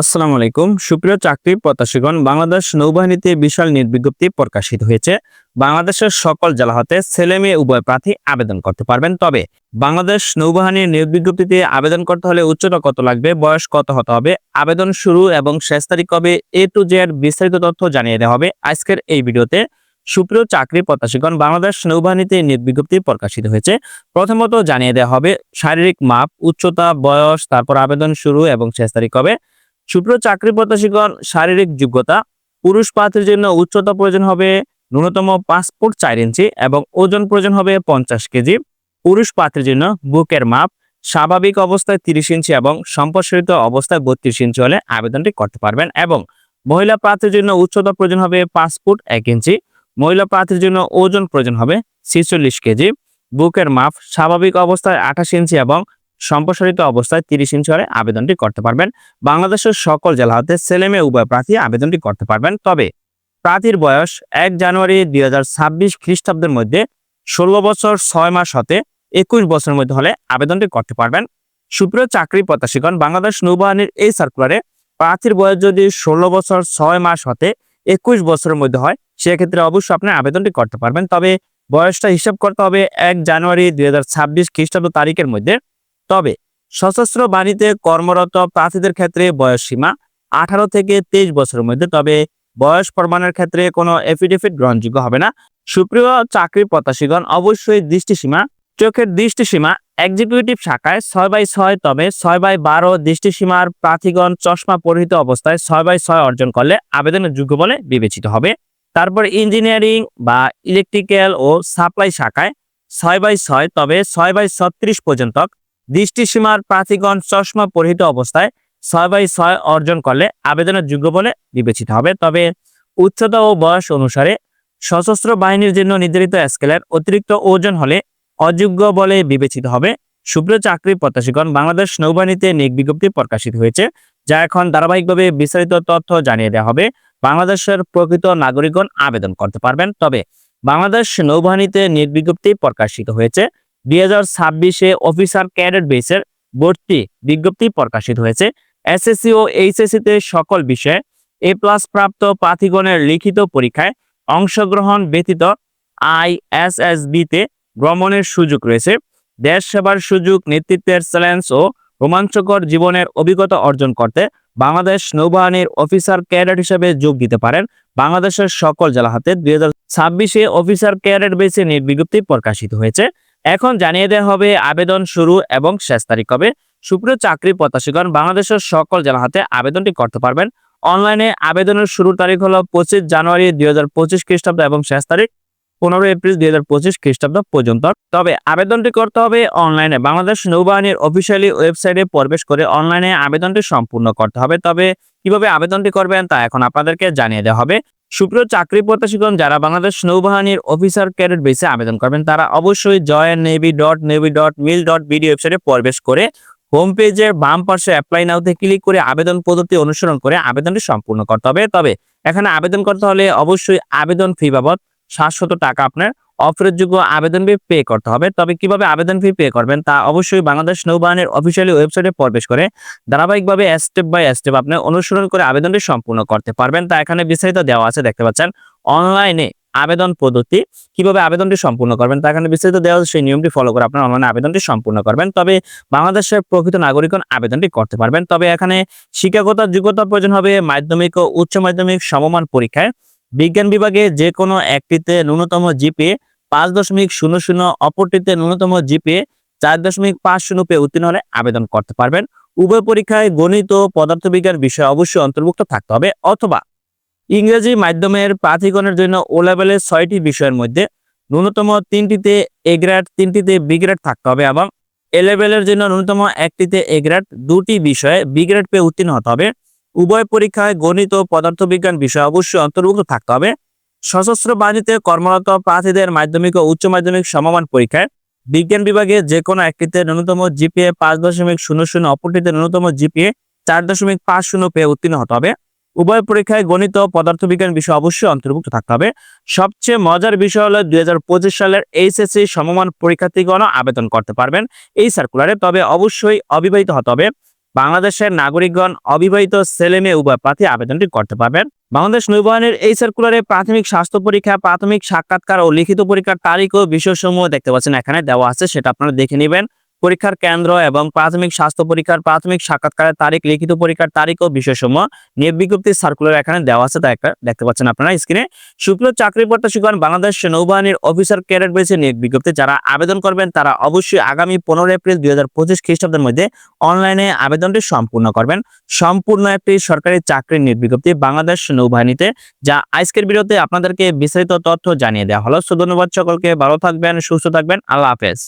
আসসালামু আলাইকুম। সুপ্রিয় চাকরি প্রত্যাশীগণ, বাংলাদেশ নৌবাহিনীতে বিশাল নির্বিজ্ঞপ্তি প্রকাশিত হয়েছে। বাংলাদেশের সকল জেলা হতে ছেলে মেয়ে উভয় প্রার্থী আবেদন করতে পারবেন। তবে বাংলাদেশ নৌবাহিনীর নিয়োগ বিজ্ঞপ্তিতে আবেদন করতে হলে উচ্চতা কত লাগবে, বয়স কত হতে হবে, আবেদন শুরু এবং শেষ তারিখ কবে, এ টু জেড বিস্তারিত তথ্য জানিয়ে দেওয়া হবে আজকের এই ভিডিওতে। সুপ্রিয় চাকরি প্রত্যাশীগণ, বাংলাদেশ নৌবাহিনীতে নিয়োগ বিজ্ঞপ্তি প্রকাশিত হয়েছে। প্রথমত জানিয়ে দেওয়া হবে শারীরিক মাপ, উচ্চতা, বয়স, তারপর আবেদন শুরু এবং শেষ তারিখ কবে। সুপ্রিয় চাকরি প্রত্যাশীগণ, শারীরিক যোগ্যতা, পুরুষ প্রার্থীর জন্য উচ্চতা প্রয়োজন হবে ন্যূনতম পাঁচ ফুট চার ইঞ্চি এবং ওজন প্রয়োজন হবে পঞ্চাশ কেজি। পুরুষ প্রার্থীর জন্য বুকের মাপ স্বাভাবিক অবস্থায় তিরিশ ইঞ্চি এবং সম্প্রসারিত অবস্থায় বত্রিশ ইঞ্চি হলে আবেদনটি করতে পারবেন এবং মহিলা প্রার্থীর জন্য উচ্চতা প্রয়োজন হবে পাঁচ ফুট এক ইঞ্চি। মহিলা প্রার্থীর জন্য ওজন প্রয়োজন হবে ছিচল্লিশ কেজি। বুকের মাপ স্বাভাবিক অবস্থায় আঠাশ ইঞ্চি এবং সম্প্রসারিত অবস্থায় তিরিশ ইঞ্চি হলে আবেদনটি করতে পারবেন। বাংলাদেশের সকল জেলা হতে ছেলে মেয়ে উভয় প্রার্থী আবেদনটি করতে পারবেন। তবে প্রার্থীর বয়স এক জানুয়ারি দুই হাজার ছাব্বিশ খ্রিস্টাব্দের মধ্যে ষোলো বছর ছয় মাস হতে একুশ বছরের মধ্যে হলে আবেদনটি করতে পারবেন। সুপ্রিয় চাকরি প্রত্যাশীগণ, বাংলাদেশ নৌবাহিনীর এই সার্কুলারে প্রার্থীর বয়স যদি ষোলো বছর ছয় মাস হতে একুশ বছরের মধ্যে হয়, সেক্ষেত্রে অবশ্যই আপনি আবেদনটি করতে পারবেন। তবে বয়সটা হিসাব করতে হবে এক জানুয়ারি দুই হাজার ছাব্বিশ খ্রিস্টাব্দ তারিখের মধ্যে। তবে সশস্ত্র বাণীতে কর্মরত প্রার্থীদের ক্ষেত্রে বয়স সীমা আঠারো থেকে তেইশ বছরের মধ্যে, তবে বয়স প্রমাণের ক্ষেত্রে কোনো এফিডেভিট গ্রহণযোগ্য হবে না। সুপ্রিয় চাকরি প্রত্যাশীগণ, অবশ্যই দৃষ্টিসীমা, চোখের দৃষ্টিসীমা এক্সিকিউটিভ শাখায় ছয় বাই ছয়, তবে ছয় বাই বারো দৃষ্টিসীমার প্রার্থীগণ চশমা পরিহিত অবস্থায় ছয় বাই ছয় অর্জন করলে আবেদনের যোগ্য বলে বিবেচিত হবে। তারপর ইঞ্জিনিয়ারিং বা ইলেকট্রিক্যাল ও সাপ্লাই শাখায় ছয় বাই ছয়, তবে ছয় বাই ছত্রিশ পর্যন্ত দৃষ্টিসীমার প্রার্থীগণ চশমা পরিহিত অবস্থায় ছয় বাই ছয় অর্জন করলে আবেদনের যোগ্য বলে বিবেচিত হবে। তবে উচ্চতা ও বয়স অনুসারে সশস্ত্র বাহিনীর জন্য নির্ধারিত স্কেলের অতিরিক্ত ওজন হলে অযোগ্য বলে বিবেচিত হবে। সুপ্রিয় চাকরি প্রত্যাশীগণ বাংলাদেশ নৌবাহিনীতে নিয়োগ বিজ্ঞপ্তি প্রকাশিত হয়েছে, যা এখন ধারাবাহিকভাবে বিস্তারিত তথ্য জানিয়ে দেওয়া হবে। বাংলাদেশের প্রকৃত নাগরিকগণ আবেদন করতে পারবেন, তবে বাংলাদেশ নৌবাহিনীতে নিয়োগ বিজ্ঞপ্তি প্রকাশিত হয়েছে। দুই হাজার ছাব্বিশে অফিসার ক্যাডেট বেসের ভর্তি বিজ্ঞপ্তি প্রকাশিত হয়েছে। এসএসসি ও এইচএসসি তে সকল বিষয়ে এ প্লাস প্রাপ্ত প্রার্থীগণের লিখিত পরীক্ষায় অংশগ্রহণ ব্যতীত আইএসএসবি তে ভ্রমণের সুযোগ রয়েছে। দেশ সেবার সুযোগ, নেতৃত্বের চ্যালেঞ্জ ও রোমাঞ্চকর জীবনের অভিজ্ঞতা অর্জন করতে বাংলাদেশ নৌবাহিনীর অফিসার ক্যাডেট হিসেবে যোগ দিতে পারেন বাংলাদেশের সকল জেলা হাতে দুই অফিসার ক্যাডেট বেসে নিয়োগ বিজ্ঞপ্তি প্রকাশিত হয়েছে। এখন জানিয়ে দেওয়া হবে আবেদন শুরু এবং শেষ তারিখ কবে। সুপ্রিয় চাকরি প্রত্যাশীগণ, বাংলাদেশের সকল জেলা হাতে আবেদনটি করতে পারবেন। অনলাইনে আবেদনের শুরুর তারিখ হলো পঁচিশ জানুয়ারি দুই হাজার পঁচিশ খ্রিস্টাব্দ এবং শেষ তারিখ পনেরো এপ্রিল দুই হাজার পঁচিশ খ্রিস্টাব্দ পর্যন্ত। তবে আবেদনটি করতে হবে অনলাইনে। বাংলাদেশ নৌবাহিনীর অফিসিয়ালি ওয়েবসাইটে প্রবেশ করে অনলাইনে আবেদনটি সম্পূর্ণ করতে হবে। তবে কীভাবে আবেদনটি করবেন তা এখন আপনাদেরকে জানিয়ে দেওয়া হবে। সুপ্রিয় চাকরি প্রত্যাশীগণ, যারা বাংলাদেশ নৌবাহিনীর অফিসার ক্যাডেট বেসে আবেদন করবেন, তারা অবশ্যই join navy dot navy dot mil dot BD ওয়েবসাইটে প্রবেশ করে হোম পেজের বাম পাশে অ্যাপ্লাই নাওতে ক্লিক করে আবেদন পদ্ধতি অনুসরণ করে আবেদনটি সম্পূর্ণ করতে হবে। তবে এখানে আবেদন করতে হলে অবশ্যই আবেদন ফি বাবদ সাতশত টাকা আপনার অফারের আবেদন ফি পে করতে হবে। তবে কীভাবে আবেদন ফি পে করবেন তা অবশ্যই বাংলাদেশ নৌবাহিনীর অফিসিয়ালি ওয়েবসাইটে প্রবেশ করে ধারাবাহিকভাবে স্টেপ বাই স্টেপ আপনি অনুসরণ করে আবেদনটি সম্পূর্ণ করতে পারবেন। তা এখানে বিস্তারিত দেওয়া আছে, দেখতে পাচ্ছেন। অনলাইনে আবেদন পদ্ধতি, কীভাবে আবেদনটি সম্পূর্ণ করবেন তা এখানে বিস্তারিত দেওয়া সেই নিয়মটি ফলো করে আপনার অনলাইনে আবেদনটি সম্পূর্ণ করবেন। তবে বাংলাদেশের প্রকৃত নাগরিকগণ আবেদনটি করতে পারবেন। তবে এখানে শিক্ষাগত যোগ্যতা প্রয়োজন হবে মাধ্যমিক ও উচ্চ মাধ্যমিক সমমান পরীক্ষায়। বিজ্ঞান বিভাগে যে কোনো একটিতে ন্যূনতম জিপিএ পাঁচ দশমিক শূন্য শূন্য, অপরটিতে ন্যূনতম জিপিএ চার দশমিক পাঁচ শূন্য উত্তীর্ণ হলে আবেদন করতে পারবেন। উভয় পরীক্ষায় গণিত ও পদার্থবিজ্ঞান বিষয় অবশ্যই অন্তর্ভুক্ত থাকতে হবে, অথবা ইংরেজি মাধ্যমের প্রার্থীগণের জন্য ও লেভেলের ছয়টি বিষয়ের মধ্যে ন্যূনতম তিনটিতে এ গ্রেড তিনটিতে বি গ্রেড থাকতে হবে এবং এ লেভেলের জন্য ন্যূনতম একটিতে এ গ্রেড দুটি বিষয়ে বি গ্রেড পেয়ে উত্তীর্ণ হতে হবে। উভয় পরীক্ষায় গণিত ও পদার্থবিজ্ঞান বিষয় অবশ্যই অন্তর্ভুক্ত থাকতে হবে। সশস্ত্র বাহিনীতে কর্মরত প্রার্থীদের মাধ্যমিক ও উচ্চ মাধ্যমিক সমমান পরীক্ষায় বিজ্ঞান বিভাগে যে কোনো একটিতে ন্যূনতম জিপিএ পাঁচ দশমিক শূন্য শূন্য, অপরটিতে ন্যূনতম জিপিএ চার দশমিক পাঁচ শূন্য পেয়ে উত্তীর্ণ হতে হবে। উভয় পরীক্ষায় গণিত ও পদার্থবিজ্ঞান বিষয় অবশ্যই অন্তর্ভুক্ত থাকতে হবে। সবচেয়ে মজার বিষয় হলো দুই হাজার পঁচিশ সালের এইচএসসি সমমান পরীক্ষার্থীগণও আবেদন করতে পারবেন এই সার্কুলারে তবে অবশ্যই অবিবাহিত হতে হবে। বাংলাদেশের নাগরিকগণ অবিবাহিত ছেলে উভয় প্রার্থী আবেদনটি করতে পারবেন। বাংলাদেশ নৌবাহিনীর এই সার্কুলারে প্রাথমিক স্বাস্থ্য পরীক্ষা, প্রাথমিক সাক্ষাৎকার ও লিখিত পরীক্ষার তারিখ ও বিষয়সমূহ দেখতে পাচ্ছেন। এখানে দেওয়া আছে, সেটা আপনারা দেখে নেবেন। পরীক্ষার কেন্দ্র এবং প্রাথমিক স্বাস্থ্য পরীক্ষার প্রাথমিক সাক্ষাৎকারের তারিখ, লিখিত পরীক্ষার তারিখ ও বিষয়সমূহ নিয়োগ বিজ্ঞপ্তি সার্কুলার এখানে দেওয়া আছে তা দেখতে পাচ্ছেন আপনারা স্ক্রিনে সুপ্রিয় চাকরি প্রত্যাশীগণ, বাংলাদেশ নৌবাহিনীর অফিসার ক্যাডেট বেসে নিয়োগ বিজ্ঞপ্তি। যারা আবেদন করবেন, তারা অবশ্যই আগামী পনেরো এপ্রিল দুই হাজার পঁচিশ খ্রিস্টাব্দের মধ্যে অনলাইনে আবেদনটি সম্পূর্ণ করবেন। সম্পূর্ণ একটি সরকারি চাকরির নিয়োগ বিজ্ঞপ্তি বাংলাদেশ নৌবাহিনীতে, যা আজকের ভিডিওতে আপনাদেরকে বিস্তারিত তথ্য জানিয়ে দেওয়া হলো। ধন্যবাদ সকলকে, ভালো থাকবেন, সুস্থ থাকবেন, আল্লাহ হাফেজ।